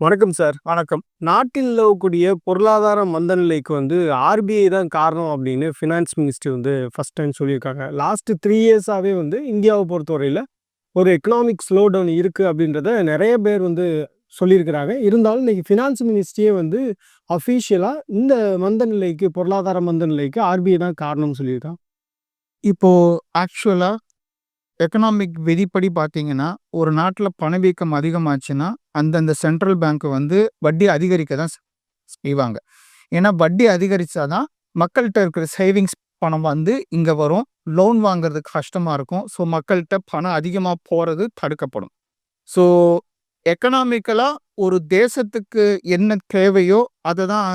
வணக்கம் சார். வணக்கம். நாட்டில் நிலவக்கூடிய பொருளாதார மந்த நிலைக்கு வந்து ஆர்பிஐ தான் காரணம் அப்படின்னு ஃபினான்ஸ் மினிஸ்ட்ரி வந்து ஃபர்ஸ்ட் டைம் சொல்லியிருக்காங்க. லாஸ்ட் த்ரீ இயர்ஸாகவே வந்து இந்தியாவை பொறுத்தவரையில் ஒரு எக்கனாமிக் ஸ்லோ டவுன் இருக்குது அப்படின்றத நிறைய பேர் வந்து சொல்லியிருக்கிறாங்க. இருந்தாலும் இன்றைக்கி ஃபினான்ஸ் மினிஸ்ட்ரியே வந்து அஃபீஷியலாக இந்த மந்த நிலைக்கு பொருளாதார மந்த நிலைக்கு ஆர்பிஐ தான் காரணம்னு சொல்லியிருக்காங்க. இப்போது ஆக்சுவலாக எக்கனாமிக் விதிப்படி பார்த்தீங்கன்னா, ஒரு நாட்டில் பணவீக்கம் அதிகமாச்சுன்னா, அந்தந்த சென்ட்ரல் பேங்க் வந்து வட்டி அதிகரிக்க தான் செய்வாங்க. ஏன்னா வட்டி அதிகரிச்சா தான் மக்கள்கிட்ட இருக்கிற சேவிங்ஸ் பணம் வந்து இங்கே வரும். லோன் வாங்குறதுக்கு கஷ்டமாக இருக்கும். ஸோ மக்கள்கிட்ட பணம் அதிகமாக போகிறது தடுக்கப்படும். ஸோ எக்கனாமிக்கலாக ஒரு தேசத்துக்கு என்ன தேவையோ அதை தான்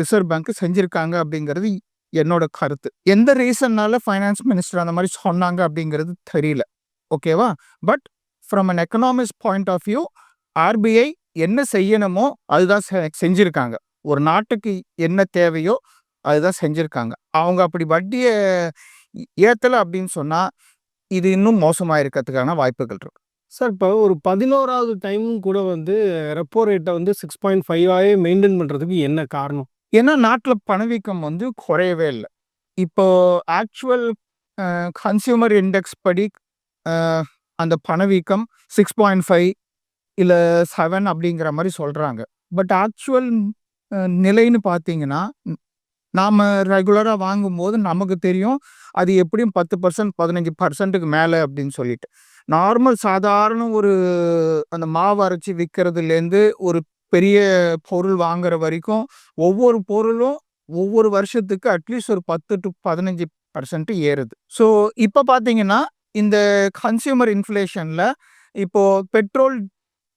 ரிசர்வ் பேங்க் செஞ்சுருக்காங்க அப்படிங்கிறது என்னோட கருத்து. எந்த ரீசன்னால ஃபைனான்ஸ் மினிஸ்டர் அந்த மாதிரி சொன்னாங்க அப்படிங்கிறது தெரியல. ஓகேவா? But from an economics point of view RBI என்ன செய்யணுமோ அதுதான் செ ஒரு நாட்டுக்கு என்ன தேவையோ அதுதான் செஞ்சுருக்காங்க அவங்க அப்படி வட்டியை ஏற்றலை அப்படின்னு சொன்னால் இது இன்னும் மோசமாக இருக்கிறதுக்கான வாய்ப்புகள் இருக்கு. சார் இப்போ ஒரு 11வது டைமும் கூட வந்து ரெப்போ ரேட்டை வந்து சிக்ஸ் பாயிண்ட் ஃபைவாகவே மெயின்டைன் பண்ணுறதுக்கு என்ன காரணம்? ஏன்னா நாட்டில் பணவீக்கம் வந்து குறையவே இல்லை இப்போ ஆக்சுவல் கன்சியூமர் இண்டெக்ஸ் படி அந்த பணவீக்கம் சிக்ஸ் பாயிண்ட் ஃபைவ் இல்லை செவன் அப்படிங்கிற மாதிரி சொல்கிறாங்க பட் ஆக்சுவல் நிலைன்னு பார்த்தீங்கன்னா, நாம் ரெகுலராக வாங்கும்போது நமக்கு தெரியும். அது எப்படியும் பத்து பர்சன்ட் பதினஞ்சு பர்சன்ட்டுக்கு மேலே அப்படின்னு சொல்லிட்டு. நார்மல் சாதாரண ஒரு அந்த மாவு அரைச்சி விற்கிறதுலேருந்து ஒரு பெரிய பொருள் வாங்குற வரைக்கும், ஒவ்வொரு பொருளும் ஒவ்வொரு வருஷத்துக்கு அட்லீஸ்ட் ஒரு 10-15% ஏறுது. ஸோ இப்போ பார்த்தீங்கன்னா, இந்த கன்சியூமர் இன்ஃப்ளேஷனில் இப்போது பெட்ரோல்,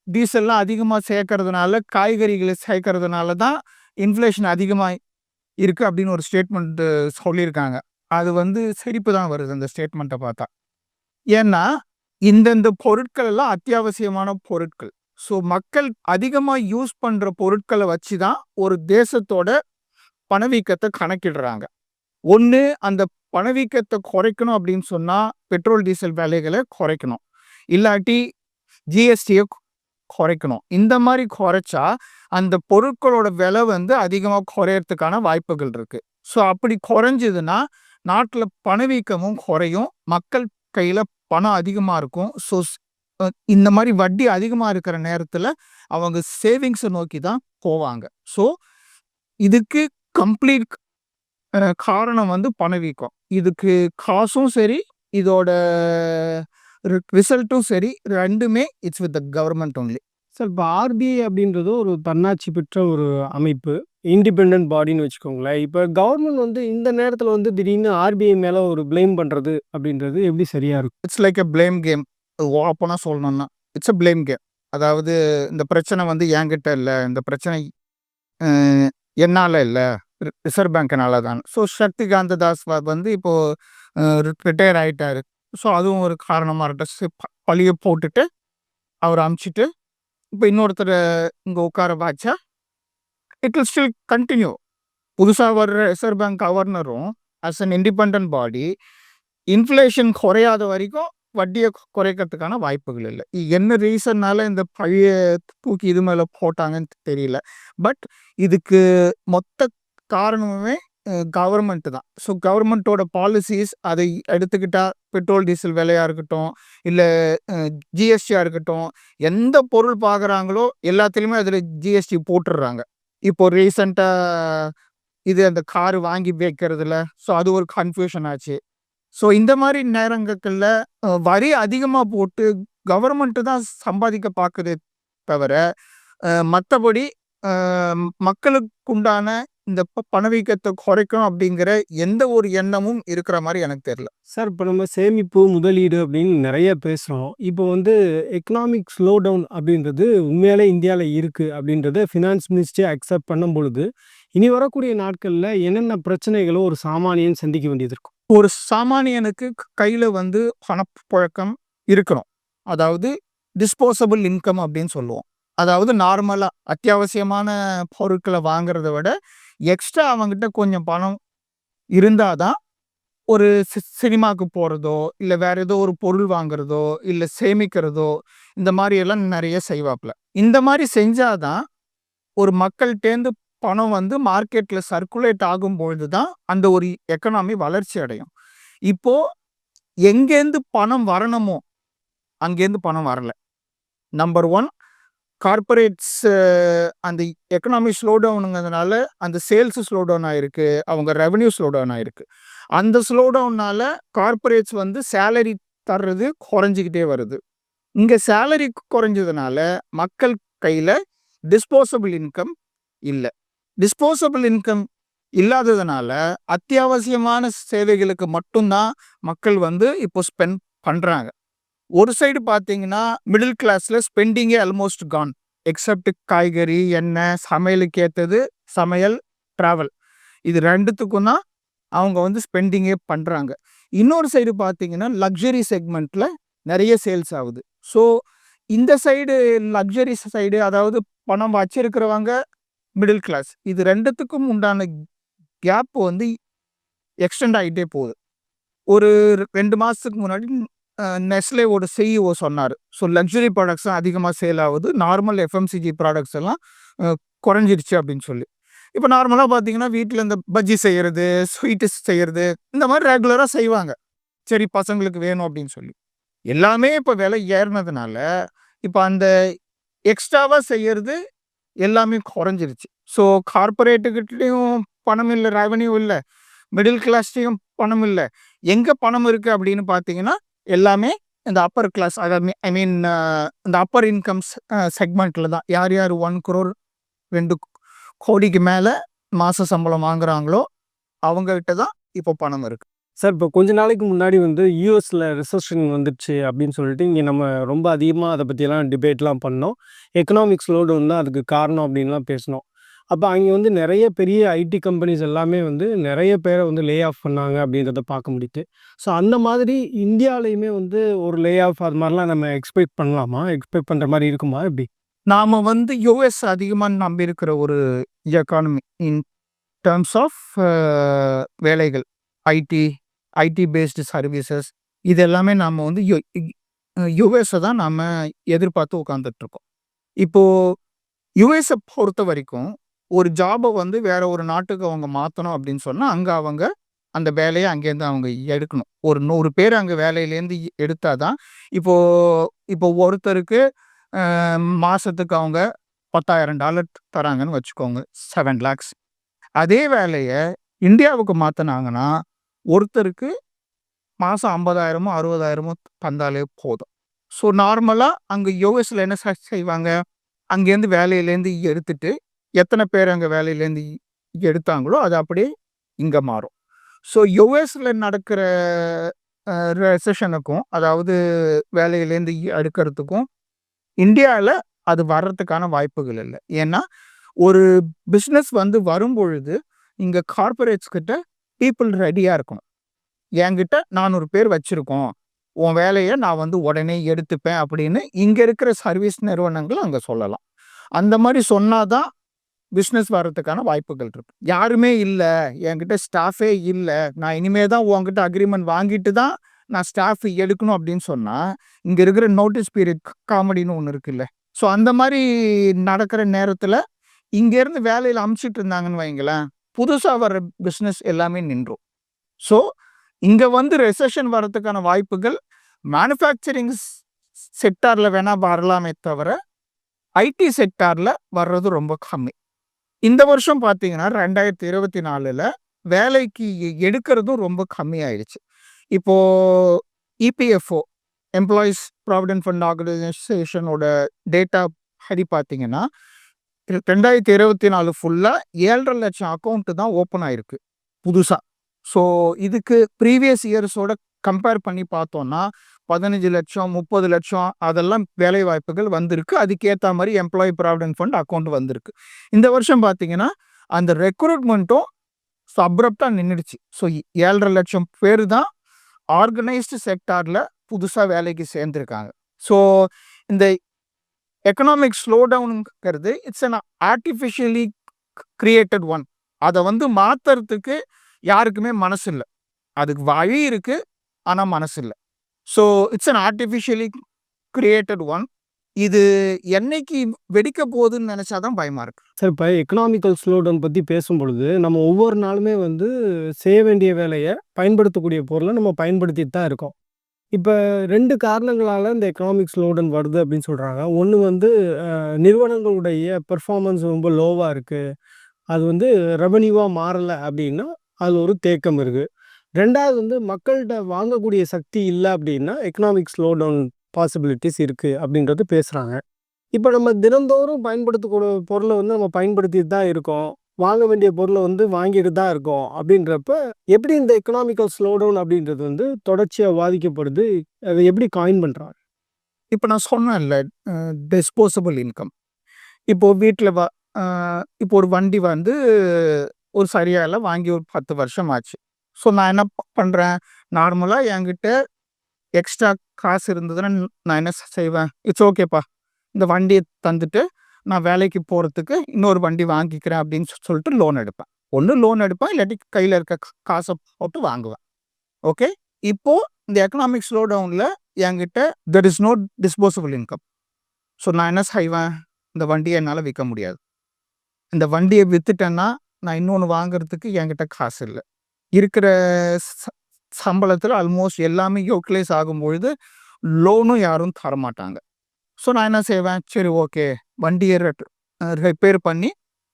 டீசல்லாம் அதிகமாக சேர்க்கறதுனால, காய்கறிகளை சேர்க்கறதுனால தான் இன்ஃப்ளேஷன் அதிகமாக இருக்குது அப்படின்னு ஒரு ஸ்டேட்மெண்ட்டு சொல்லியிருக்காங்க. அது வந்து சிரிப்பு தான் வருது அந்த ஸ்டேட்மெண்ட்டை பார்த்தா. ஏன்னா, இந்தந்த பொருட்கள் எல்லாம் அத்தியாவசியமான பொருட்கள். ஸோ மக்கள் அதிகமாக யூஸ் பண்ணுற பொருட்களை வச்சு தான் ஒரு தேசத்தோட பணவீக்கத்தை கணக்கிடுறாங்க. ஒன்று அந்த பணவீக்கத்தை குறைக்கணும் அப்படின்னு சொன்னால் பெட்ரோல், டீசல் விலைகளை குறைக்கணும். இல்லாட்டி ஜிஎஸ்டியை குறைக்கணும். இந்த மாதிரி குறைச்சா, அந்த பொருட்களோட விலை வந்து அதிகமாக குறையறதுக்கான வாய்ப்புகள் இருக்குது ஸோ அப்படி குறைஞ்சதுன்னா, நாட்டில் பணவீக்கமும் குறையும். மக்கள் கையில் பணம் அதிகமாக இருக்கும். ஸோ இந்த மாரி வட்டி அதிகமா இருக்கிற நேரத்துல அவங்க சேவிங்ஸ நோக்கி தான் போவாங்க. ஸோ இதுக்கு கம்ப்ளீட் அ காரணம் வந்து பணவீக்கம். இதுக்கு காசும் சரி, இதோட ரிசல்ட்டும் சரி 2மே it's with the government only. Sir இப்போ ஆர்பிஐ அப்படின்றது ஒரு தன்னாட்சி பெற்ற ஒரு அமைப்பு. இண்டிபெண்டன்ட் பாடின்னு வச்சுக்கோங்களேன். இப்ப கவர்ன்மென்ட் வந்து இந்த நேரத்துல வந்து திடீர்னு ஆர்பிஐ மேல ஒரு பிளேம் பண்றது அப்படின்றது எப்படி சரியா இருக்கும்? It's like a blame game. ஓப்பனா சொல்லணும்னா. It's a blame game. அதாவது இந்த பிரச்சனை வந்து என்கிட்ட இல்லை இந்த பிரச்சனை என்னால் இல்லை ரி ரிசர்வ் பேங்க்னால தான். ஸோ சக்திகாந்த தாஸ் வந்து இப்போது ரிட்டையர் ரி ஸோ அதுவும் ஒரு காரணமாக இருக்கட்டும். பழியை போட்டுட்டு, அவர் அமுச்சிட்டு இப்போ இன்னொருத்தர இங்கே உட்கார வச்சா, இட் வில் ஸ்டில் கண்டினியூ புதுசாக வர்ற reserve bank கவர்னரும் as an independent body, inflation குறையாத வரைக்கும் வட்டியை குறைக்கிறதுக்கான வாய்ப்புகள் இல்லை என்ன ரீசன்னால இந்த பழைய தூக்கி இது மேலே போட்டாங்கன்னு தெரியல. பட் இதுக்கு மொத்த காரணமுமே கவர்மெண்ட் தான். ஸோ கவர்மெண்ட்டோட பாலிசிஸ் அதை எடுத்துக்கிட்டால் பெட்ரோல், டீசல் விலையாக இருக்கட்டும், இல்லை ஜிஎஸ்டியாக இருக்கட்டும், எந்த பொருள் பார்க்குறாங்களோ எல்லாத்துலேயுமே அதில் ஜிஎஸ்டி போட்டுடுறாங்க இப்போ ரீசண்டாக இது அந்த கார் வாங்கி வைக்கிறதுல, ஸோ அது ஒரு கன்ஃப்யூஷன் ஆச்சு. ஸோ இந்த மாதிரி நேரங்கள்ல வரி அதிகமாக போட்டு கவர்மெண்ட்டு தான் சம்பாதிக்க பார்க்குறதே தவிர, மற்றபடி மக்களுக்குண்டான இந்த ப குறைக்கும் அப்படிங்கிற எந்த ஒரு எண்ணமும் இருக்கிற மாதிரி எனக்கு தெரியல. சார் இப்போ நம்ம சேமிப்பு, முதலீடு அப்படின்னு நிறைய பேசுகிறோம் இப்போ வந்து எக்கனாமிக் ஸ்லோ டவுன் அப்படின்றது உண்மையாலே இந்தியாவில் இருக்குது அப்படின்றத ஃபினான்ஸ் மினிஸ்ட்ரி அக்செப்ட் பண்ணும் பொழுது, இனி வரக்கூடிய நாட்களில் என்னென்ன பிரச்சனைகளோ ஒரு சாமானியன் சந்திக்க வேண்டியது இருக்கும்? ஒரு சாமானியனுக்கு கையில் வந்து பணப்புழக்கம் இருக்கணும். அதாவது டிஸ்போசபிள் இன்கம் அப்படின்னு சொல்லுவோம். அதாவது நார்மலாக அத்தியாவசியமான பொருட்களை வாங்குறத விட, எக்ஸ்ட்ரா அவங்ககிட்ட கொஞ்சம் பணம் இருந்தால் தான், ஒரு சி சினிமாக்கு போகிறதோ இல்லை வேற ஏதோ ஒரு பொருள் வாங்குறதோ, இல்லை சேமிக்கிறதோ, இந்த மாதிரியெல்லாம் எல்லாம் நெறைய இந்த மாதிரி செஞ்சாதான் ஒரு மக்கள்கிட்டேருந்து பணம் வந்து மார்க்கெட்டில் சர்க்குலேட் ஆகும்பொழுது தான் அந்த ஒரு எக்கனாமி வளர்ச்சி அடையும். இப்போது எங்கேருந்து பணம் வரணுமோ அங்கேருந்து பணம் வரலை. நம்பர் ஒன் கார்பரேட்ஸ் அந்த எக்கனாமி ஸ்லோ டவுனுங்கிறதுனால அந்த சேல்ஸ் ஸ்லோ டவுன் ஆகிருக்கு அவங்க ரெவன்யூ ஸ்லோ டவுன் ஆகிருக்கு அந்த ஸ்லோ டவுனால் கார்பரேட்ஸ் வந்து சேலரி தர்றது குறைஞ்சிக்கிட்டே வருது. இங்கே சேலரி குறைஞ்சதுனால மக்கள் கையில் டிஸ்போசபிள் இன்கம் இல்லை. டிஸ்போசபிள் இன்கம் இல்லாததுனால அத்தியாவசியமான சேவைகளுக்கு மட்டும்தான் மக்கள் வந்து இப்போ ஸ்பெண்ட் பண்ணுறாங்க ஒரு சைடு பார்த்தீங்கன்னா மிடில் கிளாஸில் ஸ்பெண்டிங்கே ஆல்மோஸ்ட் கான் எக்ஸப்ட் காய்கறி எண்ணெய் சமையலுக்கு ஏற்றது சமையல் ட்ராவல் இது ரெண்டுத்துக்கும் தான் அவங்க வந்து ஸ்பெண்டிங்கே பண்ணுறாங்க இன்னொரு சைடு பார்த்தீங்கன்னா லக்ஸரி செக்மெண்ட்டில் நிறைய சேல்ஸ் ஆகுது. ஸோ இந்த சைடு லக்ஸரி சைடு அதாவது பணம் வச்சிருக்கிறவங்க மிடில் கிளாஸ் இது ரெண்டுத்துக்கும் உண்டான கேப் வந்து எக்ஸ்டெண்ட் ஆகிட்டே போகுது. ஒரு ரெண்டு மாதத்துக்கு முன்னாடி நெஸ்லேவோட சிஇஓ சொன்னார். ஸோ லக்ஸுரி ப்ராடக்ட்ஸ் தான் அதிகமாக சேல் ஆகுது. நார்மல் எஃப்எம்சிஜி ப்ராடக்ட்ஸ் எல்லாம் குறைஞ்சிருச்சு அப்படின்னு சொல்லி. இப்போ நார்மலாக பார்த்தீங்கன்னா வீட்டில் இந்த பஜ்ஜி செய்கிறது ஸ்வீட்டு செய்கிறது இந்த மாதிரி ரெகுலராக செய்வாங்க. சரி பசங்களுக்கு வேணும் அப்படின்னு சொல்லி. எல்லாமே இப்போ விலை ஏறினதுனால இப்போ அந்த எக்ஸ்ட்ராவாக செய்கிறது எல்லாமே குறைஞ்சிருச்சு. ஸோ கார்பரேட்டுக்கிட்டையும் பணம் இல்லை ரெவன்யூ இல்லை. மிடில் கிளாஸ்லேயும் பணம் இல்லை. எங்கே பணம் இருக்குது அப்படின்னு பார்த்தீங்கன்னா எல்லாமே இந்த அப்பர் கிளாஸ் அதாவது ஐ மீன் இந்த அப்பர் இன்கம் செக்மெண்ட்டில் தான். யார் யார் ஒன் குரோர் ரெண்டு கோடிக்கு மேலே மாத சம்பளம் வாங்குறாங்களோ அவங்ககிட்ட தான் இப்போ பணம் இருக்குது சார் இப்போ கொஞ்ச நாளைக்கு முன்னாடி வந்து யூஎஸில் ரிசப்ஷன் வந்துடுச்சு அப்படின்னு சொல்லிட்டு இங்கே நம்ம ரொம்ப அதிகமாக அதை பற்றியெல்லாம் டிபேட்லாம் பண்ணோம். எக்கனாமிக்ஸ் லோடு தான் அதுக்கு காரணம் அப்படின்லாம் பேசினோம். அப்போ அங்கே வந்து நிறைய பெரிய ஐடி கம்பெனிஸ் எல்லாமே வந்து நிறைய பேரை வந்து லே ஆஃப் பண்ணாங்க அப்படின்றத பார்க்க முடியுது. ஸோ அந்த மாதிரி இந்தியாவிலையுமே வந்து ஒரு லே ஆஃப் அது மாதிரிலாம் நம்ம எக்ஸ்பெக்ட் பண்ணலாமா? எக்ஸ்பெக்ட் பண்ணுற மாதிரி இருக்குமா? எப்படி? நாம் வந்து யூஎஸ் அதிகமாக நம்பி இருக்கிற ஒரு எக்கானமி இன் டேர்ம்ஸ் ஆஃப் வேலைகள் ஐடி ஐடி பேஸ்டு சர்வீசஸ் இது எல்லாமே நாம் வந்து யுஎஸை தான் நாம் எதிர்பார்த்து உட்காந்துட்ருக்கோம் இப்போது யுஎஸை பொறுத்த வரைக்கும் ஒரு ஜாபை வந்து வேற ஒரு நாட்டுக்கு அவங்க மாற்றணும் அப்படின்னு சொன்னால் அங்கே அவங்க அந்த வேலையை அங்கேருந்து அவங்க எடுக்கணும். ஒரு நூறு பேர் அங்கே வேலையிலேருந்து எடுத்தால் தான் இப்போது இப்போ ஒருத்தருக்கு மாதத்துக்கு அவங்க பத்தாயிரம் டாலர் தராங்கன்னு வச்சுக்கோங்க செவன் லேக்ஸ். அதே வேலையை இந்தியாவுக்கு மாற்றினாங்கன்னா ஒருத்தருக்கு மாதம் ஐம்பதாயிரமோ அறுபதாயிரமோ தந்தாலே போதும். ஸோ நார்மலாக அங்கே யூஎஸில் என்ன செய்வாங்க? அங்கேருந்து வேலையிலேருந்து எடுத்துட்டு எத்தனை பேர் அங்கே வேலையிலேருந்து எடுத்தாங்களோ அது அப்படியே இங்கே மாறும். ஸோ யூஎஸில் நடக்கிற ரெசஷனுக்கும் அதாவது வேலையிலேருந்து எடுக்கிறதுக்கும் இந்தியாவில் அது வர்றதுக்கான வாய்ப்புகள் இல்லை. ஏன்னா ஒரு பிஸ்னஸ் வந்து வரும்பொழுது இங்கே கார்பரேட்ஸ் கிட்ட பீப்புள் ரெடியாக இருக்கணும். என்கிட்ட நானூறு பேர் வச்சுருக்கோம். உன் வேலையை நான் வந்து உடனே எடுத்துப்பேன் அப்படின்னு இங்கே இருக்கிற சர்வீஸ் நிறுவனங்கள் அங்கே சொல்லலாம். அந்த மாதிரி சொன்னால் தான் பிஸ்னஸ் வர்றதுக்கான வாய்ப்புகள் இருக்கு. யாருமே இல்லை. என்கிட்ட ஸ்டாஃபே இல்லை. நான் இனிமே தான் உங்ககிட்ட அக்ரிமெண்ட் வாங்கிட்டு தான் நான் ஸ்டாஃப் எடுக்கணும் அப்படின்னு சொன்னால் இங்கே இருக்கிற நோட்டீஸ் பீரியட் காமெடின்னு ஒன்று இருக்குல்ல. ஸோ அந்த மாதிரி நடக்கிற நேரத்தில் இங்கேருந்து வேலையில் அமுச்சிட்டு இருந்தாங்கன்னு வைங்களேன் புதுசாக வர்ற பிஸ்னஸ் எல்லாமே நின்றும். ஸோ இங்கே வந்து ரெசஷன் வர்றதுக்கான வாய்ப்புகள் மேனுஃபேக்சரிங் செக்டாரில் வேணால் வரலாமே தவிர ஐடி செக்டாரில் வர்றது ரொம்ப கம்மி. இந்த வருஷம் பார்த்தீங்கன்னா ரெண்டாயிரத்தி இருபத்தி நாலில் வேலைக்கு எடுக்கிறதும் ரொம்ப கம்மியாயிடுச்சு. இப்போ இபிஎஃப்ஓ எம்ப்ளாயீஸ் ப்ராவிடென்ட் ஃபண்ட் ஆர்கனைசேஷனோட டேட்டா படி பார்த்தீங்கன்னா ரெண்டாயிரத்தி இருபத்தி நாலு ஃபுல்லாக ஏழரை லட்சம் அக்கௌண்ட்டு தான் ஓப்பன் ஆயிருக்கு புதுசாக ஸோ இதுக்கு ப்ரீவியஸ் இயர்ஸோட கம்பேர் பண்ணி பார்த்தோன்னா பதினஞ்சு லட்சம் முப்பது லட்சம் அதெல்லாம் வேலை வாய்ப்புகள் வந்திருக்கு. அதுக்கேற்ற மாதிரி எம்ப்ளாயி ப்ராவிடென்ட் ஃபண்ட் அக்கௌண்ட் வந்திருக்கு. இந்த வருஷம் பார்த்தீங்கன்னா அந்த ரெக்ரூட்மெண்ட்டும் அப்ரப்டாக நின்றுடுச்சு ஸோ ஏழரை லட்சம் பேர் தான் ஆர்கனைஸ்டு செக்டாரில் புதுசாக வேலைக்கு சேர்ந்துருக்காங்க. ஸோ இந்த economic slow டவுனுங்கிறது it's an artificially created one அதை வந்து மாற்றுறதுக்கு யாருக்குமே மனசு இல்லை அதுக்கு வழி இருக்குது ஆனால் மனசு இல்லை so it's an artificially created one இது என்னைக்கு வெடிக்க போகுதுன்னு நினச்சா தான் பயமாக இருக்கு. சார் இப்போ எக்கனாமிக்கல் ஸ்லோடவுன் பத்தி பேசும்பொழுது, நம்ம ஒவ்வொரு நாளுமே வந்து செய்ய வேண்டிய வேலையை பயன்படுத்தக்கூடிய பொருளை நம்ம பயன்படுத்திட்டு தான் இருக்கோம். இப்போ ரெண்டு காரணங்களால் இந்த எக்கனாமிக் ஸ்லோடன் வருது அப்படின்னு சொல்கிறாங்க ஒன்று வந்து நிறுவனங்களுடைய பெர்ஃபார்மன்ஸ் ரொம்ப லோவாக இருக்குது அது வந்து ரெவன்யூவாக மாறலை அப்படின்னா, அது ஒரு தேக்கம் இருக்குது ரெண்டாவது வந்து மக்கள்கிட்ட வாங்கக்கூடிய சக்தி இல்லை அப்படின்னா, எக்கனாமிக் ஸ்லோடவுன் பாசிபிலிட்டிஸ் இருக்குது அப்படின்றது பேசுகிறாங்க இப்போ நம்ம தினந்தோறும் பயன்படுத்தக்கூடிய பொருளை வந்து நம்ம பயன்படுத்திட்டு தான் இருக்கோம். வாங்க வேண்டிய பொருளை வந்து வாங்கிட்டு தான் இருக்கோம். அப்படின்றப்ப எப்படி இந்த எக்கனாமிக்கல் ஸ்லோடவுன் அப்படின்றது வந்து தொடர்ச்சியாக பாதிக்கப்படுது? அதை எப்படி காயின் பண்ணுறாங்க இப்போ நான் சொன்னேன்ல டிஸ்போசபிள் இன்கம். இப்போது வீட்டில் வ இப்போ ஒரு வண்டி வந்து ஒரு சரியாக வாங்கி ஒரு 10 வருஷம் ஆச்சு. ஸோ நான் என்ன பண்ணுறேன் நார்மலாக என்கிட்ட எக்ஸ்ட்ரா காசு இருந்ததுன்னா, நான் என்ன செ செய்வேன்? இட்ஸ் ஓகேப்பா. இந்த வண்டியை தந்துட்டு, நான் வேலைக்கு போகிறதுக்கு இன்னொரு வண்டி வாங்கிக்கிறேன் அப்படின்னு சொல்லிட்டு லோன் எடுப்பேன். ஒன்று லோன் எடுப்பேன். இல்லாட்டி கையில் இருக்க காசை போட்டு வாங்குவேன். ஓகே. இப்போது இந்த எக்கனாமிக் ஸ்லோடவுன்ல என்கிட்ட there is no disposable income. So நான் என்ன செய்வேன்? இந்த வண்டியை என்னால் விற்க முடியாது. இந்த வண்டியை விற்றுட்டேன்னா நான் இன்னொன்று வாங்குறதுக்கு என்கிட்ட காசு இல்லை இருக்கிற சம்பளத்தில் ஆல்மோஸ்ட் எல்லாமே யூட்டிலைஸ் ஆகும்பொழுது, லோனும் யாரும் தரமாட்டாங்க. ஸோ நான் என்ன செய்வேன்? சரி ஓகே. வண்டியை ரிப்பேர் பண்ணி,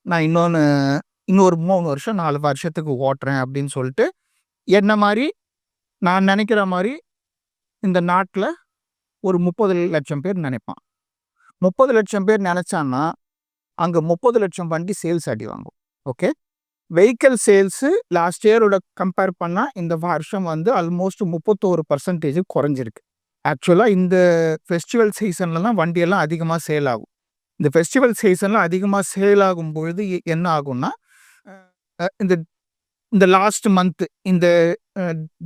நான் இன்னொன்று இன்னொரு மூணு வருஷம், நாலு வருஷத்துக்கு ஓட்டுறேன் அப்படின்னு சொல்லிட்டு, என்ன மாதிரி நான் நினைக்கிற மாதிரி இந்த நாட்டில் ஒரு முப்பது லட்சம் பேர் நினைப்பான் முப்பது லட்சம் பேர் நினச்சான்னா அங்கே முப்பது லட்சம் வண்டி சேல்ஸ் அடி வாங்கும். ஓகே. வெஹிக்கிள் சேல்ஸு லாஸ்ட் இயரோட கம்பேர் பண்ணால் இந்த வருஷம் வந்து ஆல்மோஸ்ட் 31% குறைஞ்சிருக்கு. ஆக்சுவலாக இந்த ஃபெஸ்டிவல் சீசன்லலாம் வண்டியெல்லாம் அதிகமாக சேல் ஆகும். இந்த ஃபெஸ்டிவல் சீசன்லாம் அதிகமாக சேல் ஆகும் பொழுது என்ன ஆகும்னா, இந்த இந்த லாஸ்ட் மந்த்து இந்த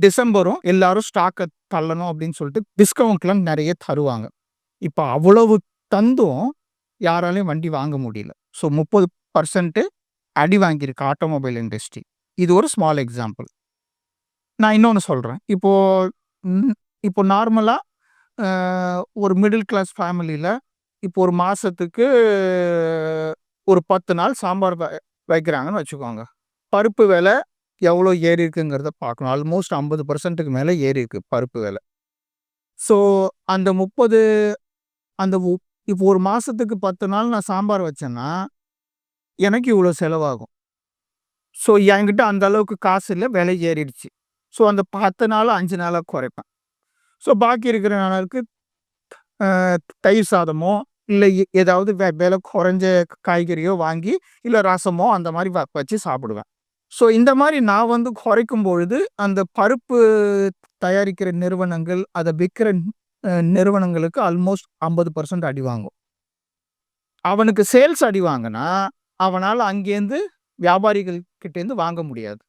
டிசம்பரும் எல்லாரும் ஸ்டாக்கை தள்ளணும் அப்படின்னு சொல்லிட்டு டிஸ்கவுண்ட்லாம் நிறைய தருவாங்க. இப்போ அவ்வளவு தந்தும் யாராலையும் வண்டி வாங்க முடியல. ஸோ 30% அடி வாங்கியிருக்கு ஆட்டோமொபைல் இண்டஸ்ட்ரி. இது ஒரு ஸ்மால் எக்ஸாம்பிள். நான் இன்னொன்று சொல்கிறேன் இப்போது இப்போ நார்மலாக ஒரு மிடில் கிளாஸ் ஃபேமிலியில் இப்போ ஒரு மாதத்துக்கு ஒரு 10 நாள் சாம்பார் வ வைக்கிறாங்கன்னு வச்சுக்கோங்க. பருப்பு விலை எவ்வளோ ஏறி இருக்குங்கிறத பார்க்கணும். ஆல்மோஸ்ட் ஐம்பது பர்சன்ட்டுக்கு மேலே ஏறி இருக்குது பருப்பு விலை. ஸோ அந்த 30 அந்த உ இப்போ ஒரு மாதத்துக்கு பத்து நாள் நான் சாம்பார் வச்சேன்னா, எனக்கு இவ்வளோ செலவாகும். ஸோ என்கிட்ட அந்த அளவுக்கு காசு இல்லை விலை ஏறிடுச்சு. ஸோ அந்த பத்து நாள் அஞ்சு நாளாக குறைப்பேன். ஸோ பாக்கி இருக்கிற நாளுக்கு தயிர் சாதமோ, இல்லை ஏதாவது வெ விலை குறைஞ்ச காய்கறியோ வாங்கி, இல்லை ரசமோ அந்த மாதிரி வ வச்சு சாப்பிடுவேன். ஸோ இந்த மாதிரி நான் வந்து குறைக்கும் பொழுது, அந்த பருப்பு தயாரிக்கிற நிறுவனங்கள், அதை விற்கிற நிறுவனங்களுக்கு ஆல்மோஸ்ட் 50% அடி வாங்கும். அவனுக்கு சேல்ஸ் அடி வாங்கினா அவனால் அங்கேருந்து வியாபாரிகள் கிட்டேருந்து வாங்க முடியாது.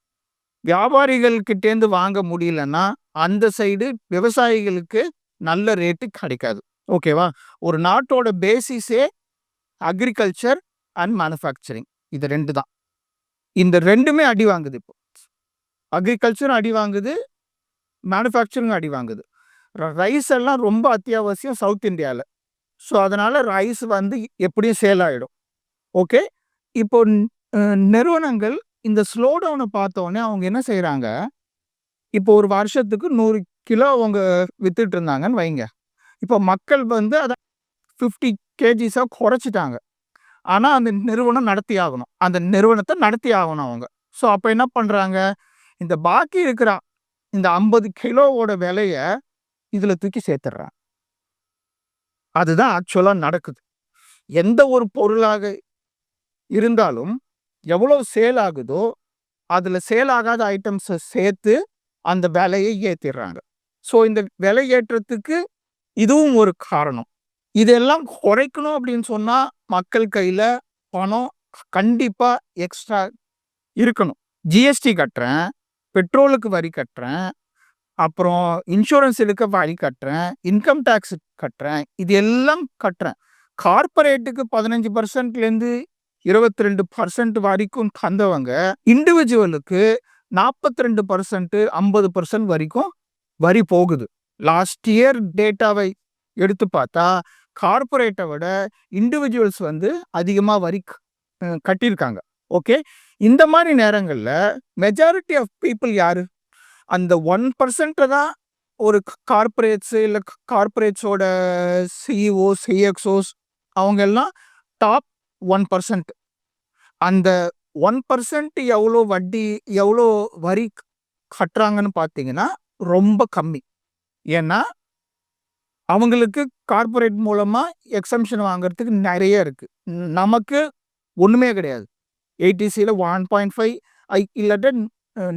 வியாபாரிகள் கிட்டேருந்து வாங்க முடியலன்னா, அந்த சைடு விவசாயிகளுக்கு நல்ல ரேட்டு கிடைக்காது. ஓகேவா? ஒரு நாட்டோட பேசிஸே அக்ரிகல்ச்சர் அண்ட் மேனுஃபேக்சரிங். இது ரெண்டு தான். இந்த ரெண்டுமே அடி வாங்குது இப்போ. அக்ரிகல்ச்சரும் அடி வாங்குது. மேனுஃபேக்சரிங்கும் அடி வாங்குது. ரைஸ் எல்லாம் ரொம்ப அத்தியாவசியம் சவுத் இந்தியாவில் ஸோ அதனால் ரைஸ் வந்து எப்படியும் சேல் ஆகிடும் ஓகே. இப்போ நிறுவனங்கள் இந்த ஸ்லோ டவுனை பார்த்தோன்னே அவங்க என்ன செய்கிறாங்க இப்போ ஒரு வருஷத்துக்கு நூறு கிலோ அவங்க வித்துட்டு இருந்தாங்கன்னு வைங்க. இப்போ மக்கள் வந்து அதை ஃபிஃப்டி கேஜிஸாக குறைச்சிட்டாங்க ஆனால் அந்த நிறுவனம் நடத்தி ஆகணும். அந்த நிறுவனத்தை நடத்தி ஆகணும் அவங்க. ஸோ அப்போ என்ன பண்ணுறாங்க இந்த பாக்கி இருக்கிற இந்த 50 கிலோவோட விலையை இதில் தூக்கி சேர்த்துடுறாங்க. அதுதான் ஆக்சுவலாக நடக்குது. எந்த ஒரு பொருளாக இருந்தாலும், எவ்வளோ சேல் ஆகுதோ, அதில் சேல் ஆகாத ஐட்டம்ஸை சேர்த்து அந்த விலையை ஏற்றிடுறாங்க ஸோ இந்த விலை ஏற்றத்துக்கு இதுவும் ஒரு காரணம். இதெல்லாம் குறைக்கணும் அப்படின்னு சொன்னால் மக்கள் கையில் பணம் கண்டிப்பாக எக்ஸ்ட்ரா இருக்கணும். ஜிஎஸ்டி கட்டுறேன், பெட்ரோலுக்கு வரி கட்டுறேன், அப்புறம் இன்சூரன்ஸ் இருக்க வரி கட்டுறேன், இன்கம் டேக்ஸ் கட்டுறேன். இது எல்லாம் கட்டுறேன். இருபத்தி ரெண்டு பர்சன்ட் வரைக்கும் தந்தவங்க, இண்டிவிஜுவலுக்கு 42%, 50% வரைக்கும் வரி போகுது. லாஸ்ட் இயர் டேட்டாவை எடுத்து பார்த்தா, கார்ப்பரேட்டை விட இண்டிவிஜுவல்ஸ் வந்து அதிகமாக வரி கட்டியிருக்காங்க. ஓகே இந்த மாதிரி நேரங்களில் மெஜாரிட்டி ஆஃப் பீப்புள் யார்? அந்த ஒன் பர்சன்ட்டை தான் ஒரு கார்ப்பரேட்ஸு இல்லை கார்ப்பரேட்ஸோட சிஇஓ சிஎக்ஸோஸ் அவங்க எல்லாம் டாப் ஒன் பர்சன்ட் அந்த ஒன் பர்சன்ட் எவ்வளோ வட்டி எவ்வளோ வரி கட்டுறாங்கன்னு பார்த்தீங்கன்னா ரொம்ப கம்மி. ஏன்னா அவங்களுக்கு கார்ப்பரேட் மூலமாக எக்ஸம்ஷன் வாங்குறதுக்கு நிறைய இருக்குது நமக்கு ஒன்றுமே கிடையாது. ஏடிசியில் ஒன் பாயிண்ட் ஃபைவ் ஐ இல்லாட்ட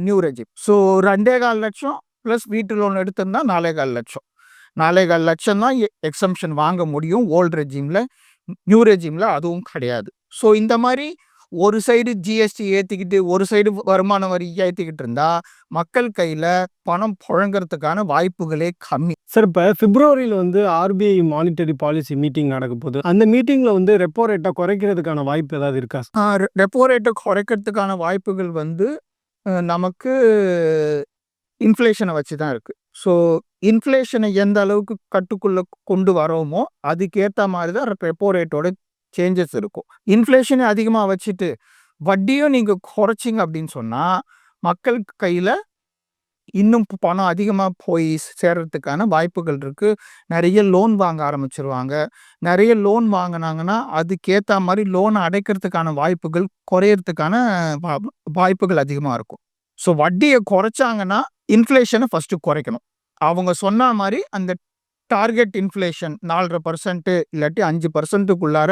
நியூ ரெஜிப் ஸோ ரெண்டே கால் லட்சம் ப்ளஸ் வீட்டு லோன் எடுத்திருந்தா நாலே கால் லட்சம். நாலே கால் லட்சம் தான் எக்ஸம்ஷன் வாங்க முடியும் ஓல்டு ரெஜிமில் நியூ ரெஜிமில் அதுவும் கிடையாது. ஸோ இந்த மாதிரி ஒரு சைடு ஜிஎஸ்டி ஏற்றிக்கிட்டு ஒரு சைடு வருமான வரி ஏற்றிக்கிட்டு இருந்தா மக்கள் கையில் பணம் புழங்குறதுக்கான வாய்ப்புகளே கம்மி. சார் இப்போ பிப்ரவரியில் வந்து ஆர்பிஐ மானிட்டரி பாலிசி மீட்டிங் நடக்க போகுது. அந்த மீட்டிங்கில் வந்து ரெப்போ ரேட்டை குறைக்கிறதுக்கான வாய்ப்பு ஏதாவது இருக்கா ரெப்போ ரேட்டை குறைக்கிறதுக்கான வாய்ப்புகள் வந்து நமக்கு இன்ஃப்ளேஷனை வச்சு தான் இருக்குது ஸோ இன்ஃப்ளேஷனை எந்த அளவுக்கு கட்டுக்குள்ளே கொண்டு வரோமோ அதுக்கேற்ற மாதிரி தான் ரெப்போ ரேட்டோட சேஞ்சஸ் இருக்கும். இன்ஃப்ளேஷனை அதிகமாக வச்சுட்டு வட்டியும் நீங்கள் குறைச்சிங்க அப்படின்னு சொன்னால் மக்கள் கையில் இன்னும் பணம் அதிகமாக போய் சேர்கிறதுக்கான வாய்ப்புகள் இருக்குது நிறைய லோன் வாங்க ஆரம்பிச்சிருவாங்க. நிறைய லோன் வாங்கினாங்கன்னா அதுக்கேற்ற மாதிரி லோனை அடைக்கிறதுக்கான வாய்ப்புகள் குறையறதுக்கான வாய்ப்புகள் அதிகமாக இருக்கும். ஸோ வட்டியை குறைச்சாங்கன்னா இன்ஃப்ளேஷனை ஃபஸ்ட்டு குறைக்கணும். அவங்க சொன்ன மாதிரி அந்த டார்கெட் இன்ஃப்ளேஷன் நாலரை பர்சன்ட்டு இல்லாட்டி அஞ்சு பர்சன்ட்டுக்குள்ளார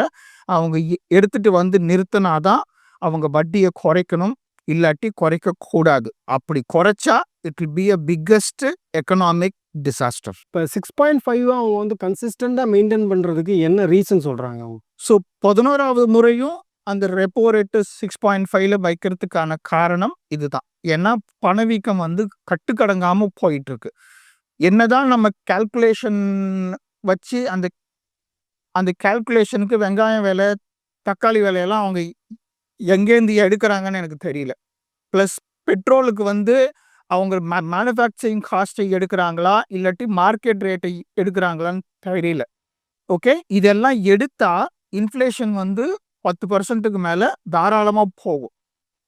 அவங்க எ- எடுத்துட்டு வந்து நிறுத்தினாதான் அவங்க வட்டியை குறைக்கணும். இல்லாட்டி குறைக்க கூடாது. அப்படி குறைச்சா it will be a biggest economic disaster இப்போ சிக்ஸ் பாயிண்ட் ஃபைவ் அவங்க வந்து கன்சிஸ்டண்ட்டாக மெயின்டைன் பண்ணுறதுக்கு என்ன ரீசன் சொல்கிறாங்க அவங்க? ஸோ பதினோராவது முறையும் அந்த ரெப்போ ரேட்டு சிக்ஸ் பாயிண்ட் ஃபைவ்ல வைக்கிறதுக்கான காரணம் இதுதான். ஏன்னா பணவீக்கம் வந்து கட்டுக்கடங்காமல் போயிட்டு இருக்கு என்னதான் நம்ம கால்குலேஷன் வச்சு அந்த அந்த கால்குலேஷனுக்கு வெங்காயம் விலை தக்காளி விலையெல்லாம் அவங்க எங்கேருந்து எடுக்கிறாங்கன்னு எனக்கு தெரியல. ப்ளஸ் பெட்ரோலுக்கு வந்து அவங்க மே மேனுஃபேக்சரிங் காஸ்ட்டை எடுக்கிறாங்களா இல்லாட்டி மார்க்கெட் ரேட்டை எடுக்கிறாங்களான்னு தெரியல. ஓகே இதெல்லாம் எடுத்தால் இன்ஃப்ளேஷன் வந்து பத்து பர்சன்ட்டுக்கு மேலே தாராளமாக போகும்.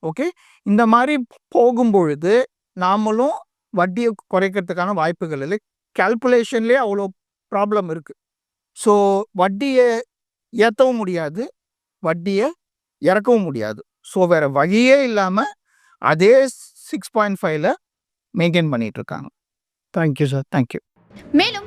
ஓகே? இந்த மாதிரி போகும் பொழுது நாமளும் வட்டியை குறைக்கிறதுக்கான வாய்ப்புகள் இல்லை. கால்குலேஷன்லேயே அவ்வளோ ப்ராப்ளம் இருக்குது ஸோ வட்டியை ஏற்றவும் முடியாது. வட்டியை இறக்கவும் முடியாது. ஸோ வேறு வழியே இல்லாமல் அதே சிக்ஸ் பாயிண்ட் ஃபைவ்ல மெயின்டைன் பண்ணிகிட்ருக்காங்க இருக்காங்க. Thank you sir thank you மேலும்